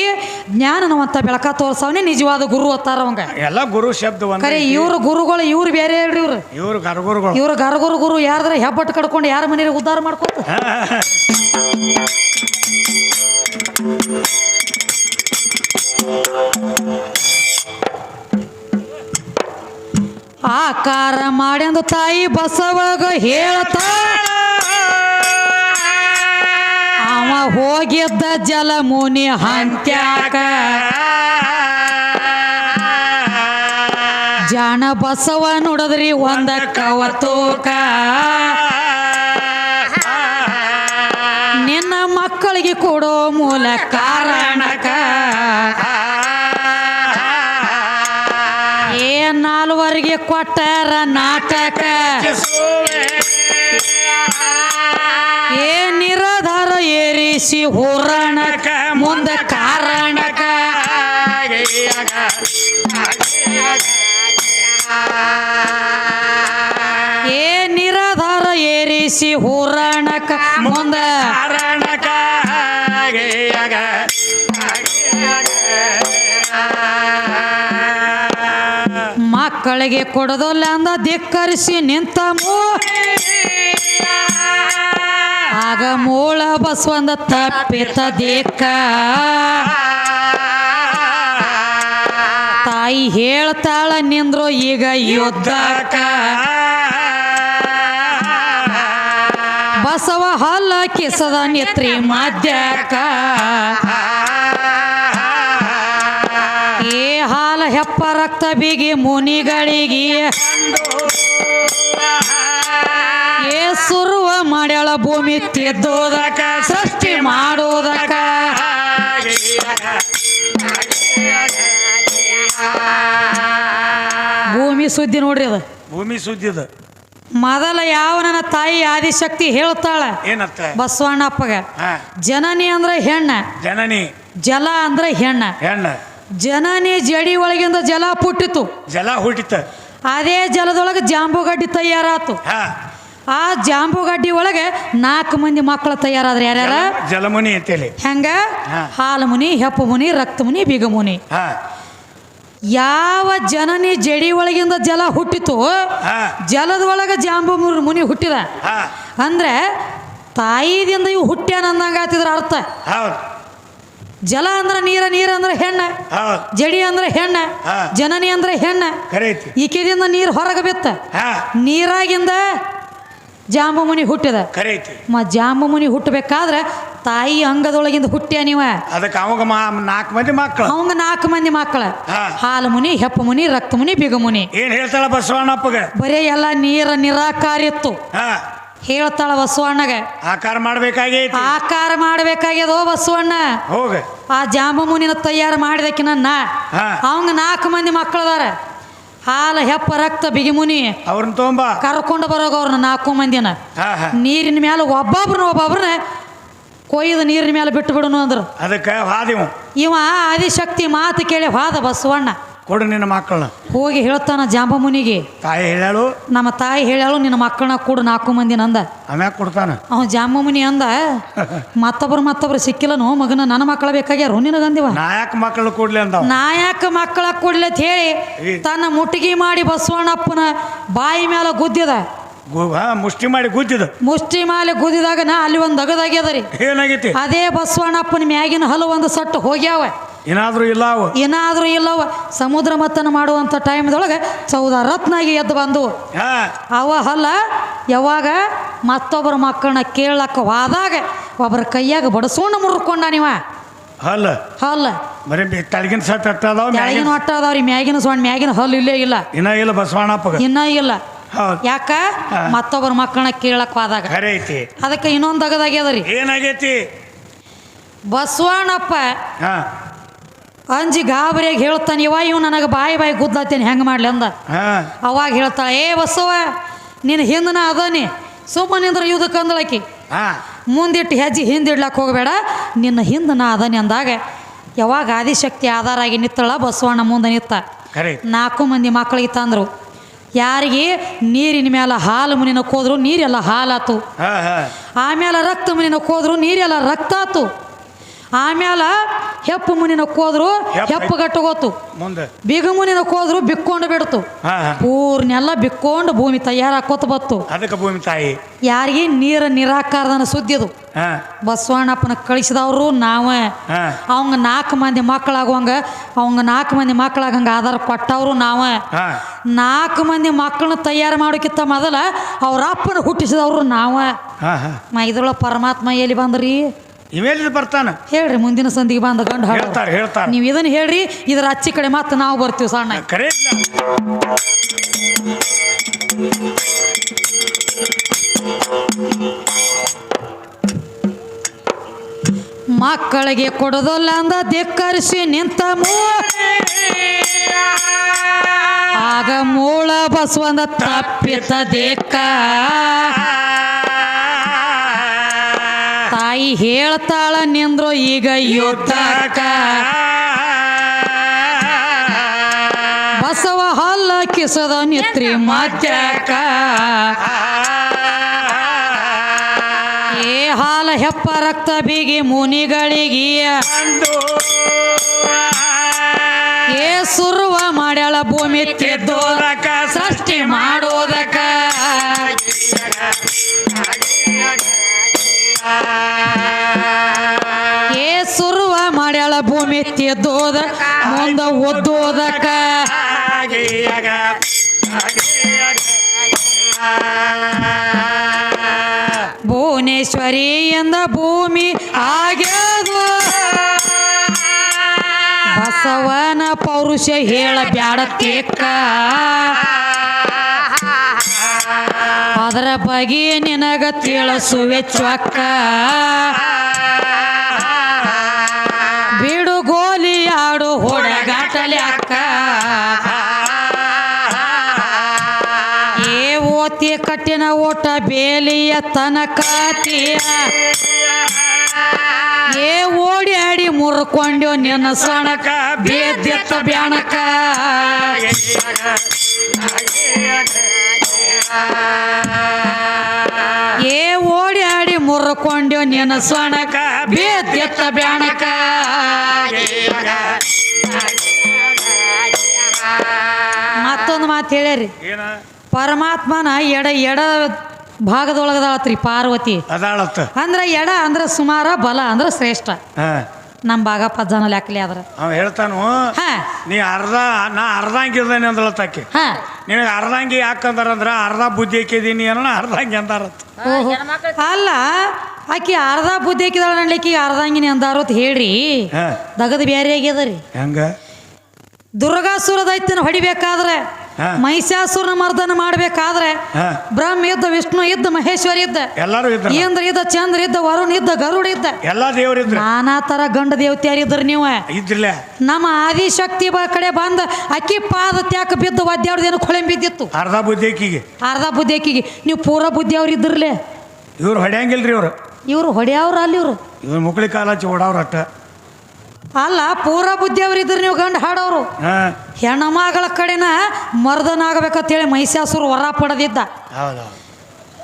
ಜ್ಞಾನವಂತ ಬೆಳಕ ತೋರ್ಸವನೇ ನಿಜವಾದ ಗುರು ಅತ್ತಾರ ಅವಂಗ. ಎಲ್ಲ ಗುರು ಶಬ್ದ ಕರೆ ಇವ್ರ ಗುರುಗಳು ಇವ್ರು ಬೇರೆ ಇವ್ರು. ಇವ್ರು ಗರ್ಗುರುಗಳು. ಇವ್ರು ಗರಗುರು ಗುರು ಯಾರ್ದ್ರ ಹೆಬ್ಬಟ್ಟು ಕಡ್ಕೊಂಡು ಯಾರ ಮನೆಗೆ ಉದ್ಧಾರ ಮಾಡ್ಕೊತ ಆಕಾರ ಮಾಡ್ಯಂದು ತಾಯಿ ಬಸವಾಗ ಹೇಳ್ತ ಅವ ಹೋಗಿದ್ದ ಜಲಮುನಿ ಹಂತ್ಯಾಕ. ಜಾಣ ಬಸವ ನೋಡದ್ರಿ ಒಂದ ಕವತೋಕ. ನಿನ್ನ ಮಕ್ಕಳಿಗೆ ಕೊಡೋ ಮೂಲ ಕಾರಣಕ. ಏ ನಾಲ್ವರಿಗೆ ಕೊಟ್ಟಾರ ನಾಟಕ. ಏ ಏರಿಸಿ ಹೋರಾಣಕ, ಮುಂದ ಕಾರಣಕ. ಏ ನಿರಾಧಾರ ಏರಿಸಿ ಹೋರಾಣಕ, ಮುಂದ ಮಕ್ಕಳಿಗೆ ಕೊಡೋದಲ್ಲ ಅಂದ, ಧಿಕ್ಕರಿಸಿ ನಿಂತ ಮೂ ಆಗ ಮೂಳ ಬಸವಂದ ತಪ್ಪಿತ ದೇಕ ತಾಯಿ ಹೇಳ್ತಾಳ ನಿಂದ್ರು ಈಗ ಯುದ್ಧಕ ಬಸವ ಹಲ್ಲ ಕಿಸದ ನೆತ್ರಿ ಮಾದ್ಯಕ ಏ ಹಾಲ ಹೆಪ್ಪ ರಕ್ತ ಬಿಗಿ ಮುನಿಗಳಿಗೆ. ಏ ಸುರುವ ಮಾಡ್ಯಾಳ ಭೂಮಿ ತಿದ್ದೋದಕ ಸೃಷ್ಟಿ ಮಾಡೋದಕ. ಭೂಮಿ ಸುದ್ದಿ ನೋಡ್ರಿ ಅದು. ಭೂಮಿ ಸುದ್ದಿ ಸುದ್ದಿದ ಮೊದಲ ಯಾವ ನನ್ನ ತಾಯಿ ಆದಿಶಕ್ತಿ ಹೇಳ್ತಾಳ? ಏನತ್ತ ಬಸವಣ್ಣಪ್ಪಗ ಜನನಿ ಅಂದ್ರೆ ಹೆಣ್ಣ. ಜನನಿ. ಜಲ ಅಂದ್ರೆ ಹೆಣ್ಣ. ಹೆಣ್ಣ. ಜನನಿ ಜಡಿ ಒಳಗಿಂದ ಜಲ ಪುಟ್ಟಿತು ಜಲ ಹುಟ್ಟಿತ. ಅದೇ ಜಲದೊಳಗೆ ಜಾಂಬುಗಡ್ಡಿ ತಯಾರಾತು. ಆ ಜಾಂಬುಗಡ್ಡಿ ಒಳಗೆ ನಾಲ್ಕು ಮಂದಿ ಮಕ್ಕಳು ತಯಾರಾದ್ರೆ ಯಾರ್ಯಾರ? ಜಲಮುನಿ ಅಂತೇಳಿ. ಹೆಂಗ. ಹಾಲು ಮುನಿ ಹೆಪ್ಪು ಮುನಿ ರಕ್ತ ಮುನಿ ಬೀಗ ಮುನಿ ಹಾ. ಯಾವ ಜನನಿ ಜಡಿ ಒಳಗಿಂದ ಜಲ ಹುಟ್ಟಿತು ಜಲದ ಒಳಗೆ ಜಾಂಬು ಮುನಿ ಹುಟ್ಟಿದ? ಅಂದ್ರೆ ತಾಯಿದಿಂದ ಇವು ಹುಟ್ಟ್ಯಾನ ಅಂದಂಗ ಆತಿದ್ರ ಅರ್ಥ. ಜಲ ಅಂದ್ರೆ ನೀರ ನೀರ ಅಂದ್ರೆ ಹೆಣ್ಣ. ಜಡಿ ಅಂದ್ರೆ ಹೆಣ್ಣ. ಜನನಿ ಅಂದ್ರೆ ಹೆಣ್ಣ. ಈಕೆದಿಂದ ನೀರು ಹೊರಗೆ ಬಿತ್ತ. ನೀರಾಗಿಂದ ಜಾಂಬು ಮುನಿ ಹುಟ್ಟಿದ. ಖರೆ ಐತಿ ಮ ಜಾಂಬು ಮುನಿ ಹುಟ್ಟಬೇಕಾದ್ರೆ ತಾಯಿ ಅಂಗದೊಳಗಿಂದ ಹುಟ್ಟ್ಯ ನೀವ? ಅದಕ್ಕೆ ಅವಾಗ ನಾಲ್ಕು ಮಂದಿ ಮಕ್ಕಳು ಅವಂಗ ನಾಲ್ಕು ಮಂದಿ ಮಕ್ಕಳ. ಹಾಲು ಮುನಿ ಹೆಪ್ಪ ಮುನಿ ರಕ್ತ ಮುನಿ ಬಿಗ ಮುನಿ ಏನ್ ಹೇಳ್ತಾಳ ಬಸವಣ್ಣಪ್ಪಗ? ಬರೀ ಎಲ್ಲ ನೀರ ನಿರಾಕಾರಿತ್ತು ಇತ್ತು. ಹೇಳ್ತಾಳ ಬಸವಣ್ಣಗ. ಆಕಾರ ಮಾಡ್ಬೇಕಾಗೈತಿ. ಆಕಾರ ಮಾಡ್ಬೇಕಾಗ್ಯದೋ ಬಸವಣ್ಣ. ಹೋಗ. ಆ ಜಾಂಬು ಮುನಿನ ತಯಾರು ಮಾಡಿದಕ್ಕೆ ನನ್ನ ಹಾ. ಅವಂಗ ನಾಲ್ಕು ಮಂದಿ ಮಕ್ಕಳದಾರ ಹಾಲು ಹೆಪ್ಪ ರಕ್ತ ಬಿಗಿ ಮುನಿ. ಅವ್ರನ್ನ ತೊಂಬ ಕರ್ಕೊಂಡು ಬರೋಗ ಅವ್ರನ್ನ ನಾಲ್ಕು ಮಂದಿನ. ನೀರಿನ ಮೇಲೆ ಒಬ್ಬೊಬ್ರನ್ನ ಒಬ್ಬೊಬ್ರನ್ನ ಕೊಯ್ದ ನೀರಿನ ಮೇಲೆ ಬಿಟ್ಟು ಬಿಡೋನು ಅಂದ್ರು. ಅದಕ್ಕೆ ಹಾದಿವು ಇವ ಆದಿಶಕ್ತಿ ಮಾತು ಕೇಳಿ ಹಾದ ಬಸವಣ್ಣ. ಕೊಡು ನಿನ್ನ ಮಕ್ಕಳನ್ನ. ಹೋಗಿ ಹೇಳ್ತಾನ ಜಾಂಬ ಮುನಿಗೆ. ತಾಯಿ ಹೇಳಾಳು. ನಮ್ಮ ತಾಯಿ ಹೇಳಾಳು ನಿನ್ನ ಮಕ್ಕಳನ್ನ ಕೂಡು ನಾಲ್ಕು ಮಂದಿ ನಂದ ಆಮ್ಯಾಗ ಕೊಡ್ತಾನ. ಅವ ಜಾಂಬ ಮುನಿ ಅಂದ ಮತ್ತೊಬ್ರು ಮತ್ತೊಬ್ರು ಸಿಕ್ಕಿಲ್ಲನು ಮಗನ ನನ್ನ ಮಕ್ಕಳ ಬೇಕಾಗ್ಯಾರು ನಿನಗಂದಿವ ನಾಯಕ ಮಕ್ಕಳ ಕೊಡ್ಲಿ ಅಂದ ನಾಯಕ ಮಕ್ಕಳ ಕೊಡ್ಲಿ ಅಂತ ಹೇಳಿ ತನ್ನ ಮುಟ್ಟಿಗೆ ಮಾಡಿ ಬಸವಣ್ಣಪ್ಪನ ಬಾಯಿ ಮೇಲೆ ಗುದ್ದಿದ. ಮುಷ್ಟಿ ಮಾಡಿ ಗುದ್ದಿದ. ಮುಷ್ಟಿ ಮಾಲೆ ಗುದ್ದಿದಾಗ ನಾ ಅಲ್ಲಿ ಒಂದು ಅಗದಾಗ್ಯದ ರೀ. ಏನಾಗೈತಿ? ಅದೇ ಬಸವಣ್ಣಪ್ಪನ ಮ್ಯಾಗಿನ ಹಲವೊಂದು ಒಂದು ಸಟ್ಟು ಹೋಗ್ಯಾವ. ಏನಾದ್ರೂ ಇಲ್ಲ ಅವು ಏನಾದರೂ ಇಲ್ಲವ. ಸಮುದ್ರ ಮತ್ತನ ಮಾಡುವಂಥ ಟೈಮ್ದೊಳಗೆ ಚೌದ ರತ್ನಾಗಿ ಎದ್ದು ಬಂದು. ಅವ ಹಲ್ಲ ಯಾವಾಗ ಮತ್ತೊಬ್ಬರ ಮಕ್ಕಳನ್ನ ಕೇಳಕ್ಕೆ ಹೋದಾಗ ಒಬ್ಬರ ಕೈಯಾಗ ಬಡಸೋಣ ಮುರ್ಕೊಂಡ ನೀವ. ಹಲ್ಲ. ಹಲ್ಲ. ಬರೀ ತಳಗಿನ ಸಟ್ ಅದಾವ ಮ್ಯಾಗಿನ? ಹೊಟ್ಟ ರೀ ಮ್ಯಾಗಿನ ಸೊಣ್ಣ ಮ್ಯಾಗಿನ ಹಲ್ಲು ಇಲ್ಲೇ ಇಲ್ಲ. ಇನ್ನ ಇಲ್ಲ ಬಸವಣ್ಣಪ್ಪ ಇನ್ನ ಇಲ್ಲ. ಯಾಕ? ಮತ್ತೊಬ್ಬರ ಮಕ್ಕಳನ್ನ ಕೇಳಕ್ಕೆ ಹೋದಾಗ. ಅದಕ್ಕೆ ಇನ್ನೊಂದು ಅಗದಾಗ್ಯದ ರೀ. ಏನಾಗೈತಿ? ಬಸವಣ್ಣಪ್ಪ ಹಾ. ಅಂಜಿ ಗಾಬರಿಯಾಗಿ ಹೇಳ್ತಾನೆ ಇವ ಇವ್ ನನಗೆ ಬಾಯಿ ಬಾಯಿ ಗುದ್ದಾತೇನೆ ಹೆಂಗೆ ಮಾಡ್ಲಿ? ಅಂದ. ಅವಾಗ ಹೇಳ್ತಾಳೆ ಏ ಬಸವ ನಿನ್ನ ಹಿಂದನ ಅದನಿ. ಸುಮ್ಮನೆ ಅಂದ್ರೆ ಯುದಕ್ಕೆ ಅಂದಳಕಿ ಮುಂದಿಟ್ಟು ಹೆಜ್ಜೆ ಹಿಂದಿಡ್ಲಕ್ಕೆ ಹೋಗಬೇಡ. ನಿನ್ನ ಹಿಂದನ ಅದನಿ ಅಂದಾಗ ಯಾವಾಗ ಆದಿಶಕ್ತಿ ಆಧಾರಾಗಿ ನಿತ್ತಳ ಬಸವಣ್ಣ ಮುಂದೆ ನಿತ್ತ ನಾಲ್ಕು ಮಂದಿ ಮಕ್ಕಳಿಗೆ ತಂದರು. ಯಾರಿಗೆ? ನೀರಿನ ಮೇಲೆ ಹಾಲು ಮುನಿನ ಕೋದ್ರು ನೀರೆಲ್ಲ ಹಾಲಾತು. ಆಮೇಲೆ ರಕ್ತ ಮುನಿನ ಕೋದ್ರು ನೀರೆಲ್ಲ ರಕ್ತ ಆತು ಆಮೇಲೆ ಹೆಪ್ಪು ಮುನಿನ ಕೋದ್ರು ಹೆಪ್ಪ- ಗಟ್ಟಗೋತು ಮುಂದೆ. ಬಿಗ ಮುನಿನ ಕೋದ್ರು ಬಿಕ್ಕೊಂಡು ಬಿಡ್ತು. ಪೂರ್ನೆಲ್ಲ ಬಿಕ್ಕೊಂಡು ಭೂಮಿ ತಯಾರಾಕೋತ ಬತ್ತು. ಅದಕ್ಕೆ ಭೂಮಿ ತಾಯಿ. ಯಾರಿಗೆ ನೀರ ನಿರಾಕಾರದನ ಸುದ್ದಿದು ಬಸವಣ್ಣಪ್ಪನ ಕಳಿಸಿದವರು ನಾವ. ಅವಂಗ ನಾಲ್ಕು ಮಂದಿ ಮಕ್ಕಳಾಗುವಂಗ ಅವಂಗ ನಾಲ್ಕು ಮಂದಿ ಮಕ್ಕಳಾಗಂಗ ಆಧಾರ ಕೊಟ್ಟವರು ನಾವ. ನಾಲ್ಕು ಮಂದಿ ಮಕ್ಕಳನ್ನ ತಯಾರು ಮಾಡೋಕ್ಕಿಂತ ಮೊದಲ ಅವ್ರ ಅಪ್ಪನ ಹುಟ್ಟಿಸಿದವರು ನಾವ. ಮ ಇದ್ರೊಳಗೆ ಪರಮಾತ್ಮ ಎಲ್ಲಿ ಬಂದ್ರಿ? ಬರ್ತಾನೆ. ಹೇಳ್ರಿ ಮುಂದಿನ ಸಂದಿಗೆ ಬಂದ ಗಂಡು ಹಾಡು. ಹೇಳ್ತಾರೆ ಹೇಳ್ತಾರ. ನೀವು ಇದನ್ನ ಹೇಳ್ರಿ ಇದರ ಅಚ್ಚಿ ಕಡೆ ಮತ್ತೆ ನಾವು ಬರ್ತೀವಿ ಸಣ್ಣ. ಕರೆ ಮಕ್ಕಳಿಗೆ ಕೊಡೋದಲ್ಲ ಅಂದ ಧಿಕ್ಕರಿಸಿ ನಿಂತ ಮೂ ಆಗ ಮೂಳ ಬಸವಂದ ತಪ್ಪಿತ ದೇಕ್ಕ ತಾಯಿ ಹೇಳ್ತಾಳ ನಿಂದ್ರು ಈಗ ಯುದ್ಧಕ್ಕ. ಬಸವ ಹಲ್ಲ ಕಿಸದ ನಿತ್ರಿ ಮಾತ್ಯಾಕ ಏ ಹಾಲ ಹೆಪ್ಪ ರಕ್ತ ಬೀಗಿ ಮುನಿಗಳಿಗೆ. ಏ ಸುರುವ ಮಾಡ್ಯಾಳ ಭೂಮಿ ತೆದ್ದೋದಕ ಸೃಷ್ಟಿ ಮಾಡೋದಕ್ಕ. ಏ ಭೂಮಿ ತೆದೋದ ಮುಂದ ಓದೋದಕ ಭುವನೇಶ್ವರಿ ಎಂದ ಭೂಮಿ ಆಗ್ಯದ. ಬಸವನ ಪೌರುಷ ಹೇಳ ಬ್ಯಾಡ ತೇಕ್ಕ ಅದರ ಬಗ್ಗೆ ನಿನಗ ತಿಳಿಸುವೆ ಚೊಕ್ಕ ತನಕ ತನಕಾತಿಯ ಏ ಓಡಿ ಆಡಿ ಮುರ್ಕೊಂಡ್ಯೋ ನಿನ್ನ ಸಣಕ ಬೇದ್ಯತ್ತ ಬ್ಯಾಣಕ. ಏ ಓಡಿ ಆಡಿ ಮುರ್ಕೊಂಡ್ಯೋ ನಿನ್ನ ಸಣಕ ಬೇದ್ಯತ್ತ ಬ್ಯಾಣಕ. ಮತ್ತೊಂದು ಮಾತು ಹೇಳ್ಯಾರಿ. ಪರಮಾತ್ಮನ ಎಡ ಎಡ ಭಾಗದೊಳಗದಾಳತ್ರಿ ಪಾರ್ವತಿ. ಅದಾಳತ್ತ. ಅಂದ್ರೆ ಎಡ ಅಂದ್ರೆ ಸುಮಾರ ಬಲ ಅಂದ್ರೆ ಶ್ರೇಷ್ಠ. ಹಾ. ನಮ್ಮ ಭಾಗ ಜನ ಲೆಕ್ಕಲಿ ಆದ್ರ. ಅವ ಹೇಳ್ತಾನು ಹಾ. ನೀ ಅರ್ಧ ನಾ ಅರ್ಧಾಂಗಿ ಇರ್ದೇನೆ ಅಂದಳತ್ತಾಕೆ ಹಾ. ನಿನಗೆ ಅರ್ಧಾಂಗಿ ಯಾಕಂದಾರಂದ್ರ ಅರ್ಧ ಬುದ್ಧಿ ಹಾಕಿದೀನಿ ಅನ್ನೋ ಅರ್ಧಾಂಗಿ ಅಂದಾರತ್ತ ಓಹೋ. ಅಲ್ಲ ಆಕಿ ಅರ್ಧ ಬುದ್ಧಿ ಹಾಕಿದಾಳ ನಡ್ಲಿಕ್ಕೆ ಅರ್ಧಂಗಿನಿ ಅಂದಾರು ಅಂತ ಹೇಳ್ರಿ. ಹಾ. ದಗದ ಆಗ್ಯದ ರೀ. ಹೆಂಗ? ದುರ್ಗಾಸುರ ದೈತ್ಯನ ಹೊಡಿಬೇಕಾದ್ರೆ. ಮಹಿಷಾಸುರನ ಮರ್ದನ ಮಾಡ್ಬೇಕಾದ್ರೆ ಬ್ರಹ್ಮ ಇದ್ದ ವಿಷ್ಣು ಇದ್ದ ಮಹೇಶ್ವರ ಇದ್ದ ಎಲ್ಲರೂ ಇದ್ರ ಇದ್ದ ಚಂದ್ರ ಇದ್ದ ವರುಣ ಇದ್ದ ಗರುಡ ಇದ್ದ. ಎಲ್ಲಾ ದೇವ್ರಿದ್ರ ನಾನಾ ತರ ಗಂಡ ದೇವತ್ಯಾರಿದ್ರು ನೀವು. ಇದ್ರಲ್ಲ. ನಮ್ಮ ಆದಿಶಕ್ತಿ ಕಡೆ ಬಂದ ಅಕ್ಕಿ ಪಾದ ತ್ಯಾಕ ಬಿದ್ದು ಒದ್ದಾಡ್ದೇನು ಕೊಳೆ ಬಿದ್ದಿತ್ತು. ಅರ್ಧ ಬುದ್ಧಿ ಆಕಿಗೆ ಅರ್ಧ ಬುದ್ಧಿ ಅಕ್ಕಿಗೆ. ನೀವು ಪೂರ ಬುದ್ಧಿ ಅವ್ರು ಇದ್ರಲ್ಲೇ. ಇವ್ರು ಹೊಡ್ಯಾಂಗಿಲ್ರಿ ಇವರು. ಇವ್ರು ಹೊಡೆಯವ್ರ ಅಲ್ಲಿ ಇವ್ರು. ಇವ್ರು ಮುಕ್ಳಿ ಕಾಲ ಹಚ್ಚಿ ಓಡಾವ್ರ ಅಟ್ಟ ಅಲ್ಲ ಪೂರ ಬುದ್ಧಿ ಇದ್ರೆ ನೀವು ಗಂಡ ಹಾಡೋರು. ಹೆಣ್ಣ ಮಗಳ ಕಡೆನ ಮರ್ದನಾಗಬೇಕಂತೇಳಿ ಮಹಿಷಾಸುರು ವರ ಪಡೆದಿದ್ದ.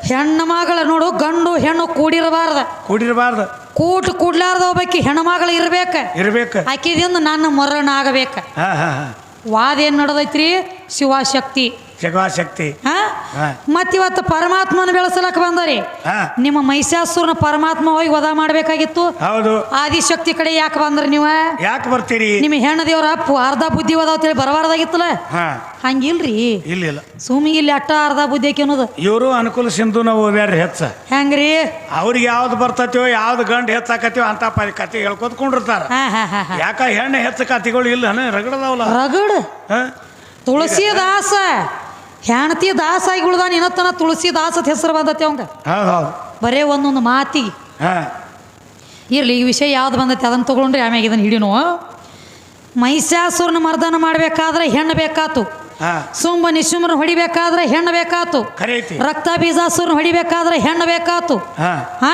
ಹೆಣ್ಣ ಮಗಳ ನೋಡು ಗಂಡು ಹೆಣ್ಣು ಕೂಡಿರಬಾರ್ದ. ಕೂಡಿರಬಾರ್ದ. ಕೂಟ್ ಕೂಡ್ಲಾರ್ದ ಒಬ್ಬಾಕಿ ಹೆಣ್ಣು ಮಗಳು ಇರ್ಬೇಕ. ಇರ್ಬೇಕು. ಆಕಿದಿಂದ ನನ್ನ ಮರಣ ಆಗಬೇಕ ವಾದ ಏನು ನಡೆದೈತ್ರಿ? ಶಿವಶಕ್ತಿ. ಜಗವಾಶಕ್ತಿ ಹಾ? ಇವತ್ತು ಪರಮಾತ್ಮನ ಬೆಳೆಸಲಕ್ಕೆ ಬಂದರಿ. ನಿಮ್ಮ ಮಹಿಷಾಸುರನ ಪರಮಾತ್ಮ ಹೋಗಿ ವಧ ಮಾಡಬೇಕಾಗಿತ್ತು. ಹೌದು. ಆದಿಶಕ್ತಿ ಕಡೆ ಯಾಕೆ ಬಂದ್ರಿ ನೀವು? ಯಾಕೆ ಬರ್ತೀರಿ? ನಿಮ್ಮ ಹೆಣ್ಣ ದೇವ್ರ ಅಪ್ಪು ಅರ್ಧ ಬುದ್ಧಿ ಅಂತೇಳಿ ಬರಬಾರ್ದಾಗಿತ್ತಲ್ಲ? ಹಾ. ಹಂಗಿಲ್ರಿ? ಇಲ್ಲ ಇಲ್ಲ. ಸುಮಿ ಇಲ್ಲಿ ಅಟ್ಟ ಅರ್ಧ ಬುದ್ಧಿ ಅನ್ನೋದು. ಇವರು ಅನುಕೂಲ ಸಿಂಧುನ ಓದ್ಯಾರ್ರಿ ಹೆಚ್ಚ. ಹೆಂಗ್ರಿ? ಅವ್ರಿಗೆ ಯಾವ್ದು ಬರ್ತತಿಯೋ ಯಾವ್ದು ಗಂಡು ಹೆಚ್ಚಾಕತಿಯೋ ಅಂತ ಪರಿ ಕತೆ ಹೇಳ್ಕೊತ್ಕೊಂಡಿರ್ತಾರ ಯಾಕ ಹೆಣ್ಣು ಹೆಚ್ಚ ಕತಿಗಳು ಇಲ್ಲ ರಗಡದವಲ್ಲ ರಗಡ್ ತುಳಸಿ ದಾಸ ಹೆಣ್ತಿ ದಾಸ ಆಗಿ ಉಳ್ದಾನ ಏನತ್ತನ ತುಳಸಿ ದಾಸ ಅಂತ ಹೆಸರು ಬಂದತಿ ಅವಂಗ. ಬರೇ ಒಂದೊಂದು ಮಾತಿಗೆ ಇರಲಿ ಈ ವಿಷಯ ಯಾವ್ದು ಬಂದೈತಿ ಅದನ್ನು ತಗೊಂಡ್ರಿ ಆಮ್ಯಾಗ ಇದನ್ನು ಹಿಡಿನು. ಮಹಿಷಾಸುರನ ಮರ್ದನ ಮಾಡಬೇಕಾದ್ರೆ ಹೆಣ್ಣು ಬೇಕಾತು. ಸುಂಬ ನಿಶುಂಬನ ಹೊಡಿಬೇಕಾದ್ರೆ ಹೆಣ್ಣು ಬೇಕಾತು. ರಕ್ತ ಬೀಜಾಸುರನ ಹೊಡಿಬೇಕಾದ್ರೆ ಹೆಣ್ಣು ಬೇಕಾತು. ಹಾ.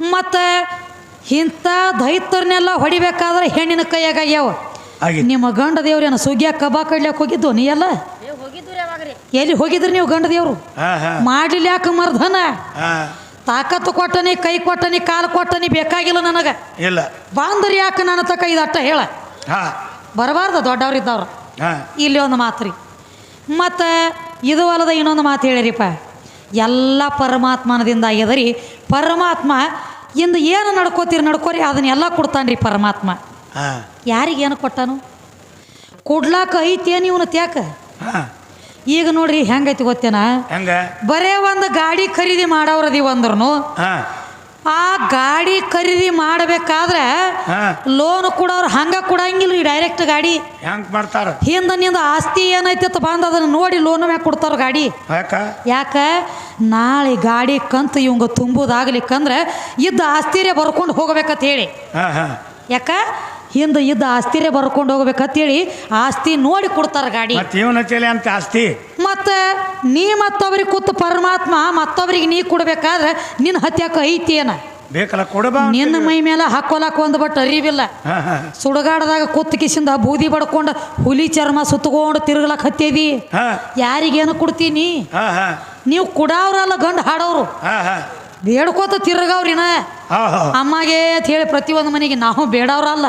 ಮತ್ತು ಇಂಥ ದೈತ್ಯರನ್ನೆಲ್ಲ ಹೊಡಿಬೇಕಾದ್ರೆ ಹೆಣ್ಣಿನ ಕೈಯಾಗ ಆಗ್ಯಾವ. ನಿಮ್ಮ ಗಂಡ ದೇವ್ರೇನು ಸುಗ್ಗಿಯ ಕಬಾ ಕಡ್ಲಿಕ್ಕೆ ಹೋಗಿದ್ದು ನೀ ಎಲ್ಲ ಎಲ್ಲಿ ಹೋಗಿದ್ರಿ ನೀವು ಗಂಡ ದೇವ್ರು ಮಾಡ್ಲಿಲ್ಲ ಯಾಕೆ ಮರ್ಧನ ತಾಕತ್ತು ಕೊಟ್ಟನಿ ಕೈ ಕೊಟ್ಟನಿ ಕಾಲು ಕೊಟ್ಟನಿ ಬೇಕಾಗಿಲ್ಲ ನನಗೆ. ಇಲ್ಲ. ಬಾಂದ್ರಿ ಯಾಕೆ ನನ್ನ ತಕ್ಕ? ಇದು ಅಟ್ಟ ಹೇಳ. ಬರಬಾರ್ದ ದೊಡ್ಡವ್ರಿದ್ದವ್ರು. ಹಾ. ಇಲ್ಲಿ ಒಂದು ಮಾತು ರೀ. ಮತ್ತು ಇದು ಅಲ್ಲದ ಇನ್ನೊಂದು ಮಾತು ಹೇಳಿರಿಪ್ಪ. ಎಲ್ಲ ಪರಮಾತ್ಮನದಿಂದ ಆಗ್ಯದ ರೀ ಪರಮಾತ್ಮ ಇಂದು ಏನು ನಡ್ಕೋತೀರಿ ನಡ್ಕೋರಿ ಅದನ್ನೆಲ್ಲ ಕೊಡ್ತಾನೆ ರೀ ಪರಮಾತ್ಮ. ಯಾರಿಗೇನು ಕೊಟ್ಟಾನು? ಕೊಡ್ಲಾಕ ಐತೇನು ಇವನು ತ್ಯಾಕ? ಈಗ ನೋಡ್ರಿ ಹೆಂಗೈತಿ ಗೊತ್ತೇನ? ಹೆಂಗ? ಬರೇ ಒಂದು ಗಾಡಿ ಖರೀದಿ ಮಾಡೋರದಿ ಅಂದ್ರೂ ಹಾ. ಆ ಗಾಡಿ ಖರೀದಿ ಮಾಡಬೇಕಾದ್ರೆ ಲೋನ್ ಕೊಡೋರು ಹಂಗ ಕೊಡಂಗಿಲ್ಲ ಈ ಡೈರೆಕ್ಟ್ ಗಾಡಿ. ಹೆಂಗ್ ಮಾಡ್ತಾರ? ಹಿಂದ ನಿಂದ ಆಸ್ತಿ ಏನೈತಿ ಅಂತ ಬಂದು ಅದನ್ನು ನೋಡಿ ಲೋನ್ ಮ್ಯಾಗ ಕೊಡ್ತಾರ ಗಾಡಿ. ಯಾಕ? ನಾಳೆ ಗಾಡಿ ಕಂತ ಇವಂಗ ತುಂಬುದಾಗ್ಲಿಕ್ಕಂದ್ರೆ ಇದ್ದ ಆಸ್ತಿರೇ ಬರ್ಕೊಂಡು ಹೋಗ್ಬೇಕಂತ ಹೇಳಿ. ಯಾಕ? ಹಿಂದೆ ಇದ್ದ ಆಸ್ತಿರೇ ಬರ್ಕೊಂಡು ಹೋಗ್ಬೇಕಂತ ಹೇಳಿ ಆಸ್ತಿ ನೋಡಿ ಕೊಡ್ತಾರ ಗಾಡಿ. ಅಂತ ಆಸ್ತಿ? ಮತ್ತೆ ನೀ ಮತ್ತೊಬ್ರಿಗೆ ಕೂತು ಪರಮಾತ್ಮ ಮತ್ತೊಬ್ರಿಗೆ ನೀ ಕೊಡ್ಬೇಕಾದ್ರೆ ನಿನ್ನ ಹತ್ಯಾಕ ಐತಿ ಏನ? ಬೇಕಲ್ಲ ಕೊಡಬ ನಿನ್ನ ಮೈ ಮೇಲೆ ಹಾಕೋಲಾಕ ಒಂದು ಬಟ್ ಅರಿವಿಲ್ಲ. ಸುಡಗಾಡದಾಗ ಕುತ್ತು ಕಿಸಿಂದ ಬೂದಿ ಬಡ್ಕೊಂಡು ಹುಲಿ ಚರ್ಮ ಸುತ್ತಕೊಂಡು ತಿರುಗ್ಲಕ್ ಹತ್ತೇವಿ ಯಾರಿಗೇನು ಕೊಡ್ತೀನಿ? ನೀವು ಕುಡಾವ್ರಲ್ಲ ಗಂಡು ಹಾಡೋರು. ಬೇಡ್ಕೋತ ತಿರ್ಗವ್ರಿನ. ಅಮ್ಮಗೆ ಅಂತ ಹೇಳಿ ಪ್ರತಿಯೊಂದು ಮನೆಗೆ ನಾವು ಬೇಡವ್ರಲ್ಲ.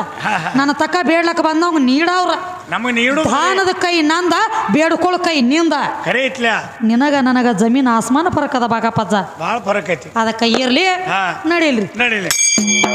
ನನ್ನ ತಕ್ಕ ಬೇಡ್ಲಕ್ಕ ಬಂದವಂಗ ನೀಡವ್ರ. ನಮಗೆ ನೀಡು ದಾನದ ಕೈ ನಂದ ಬೇಡ್ಕೊಳ ಕೈ ನಿಂದ. ನಿನಗ ನನಗ ಜಮೀನ್ ಆಸ್ಮಾನ ಫರಕದ ಬಾಗಪ್ಪಜ್ಜ ಬಹಳ ಫರಕ್ ಐತಿ. ಅದಕ್ಕೆ ಇರ್ಲಿ ನಡೀಲಿ. ನಡೀಲ್ರಿ ನಡೀಲಿ.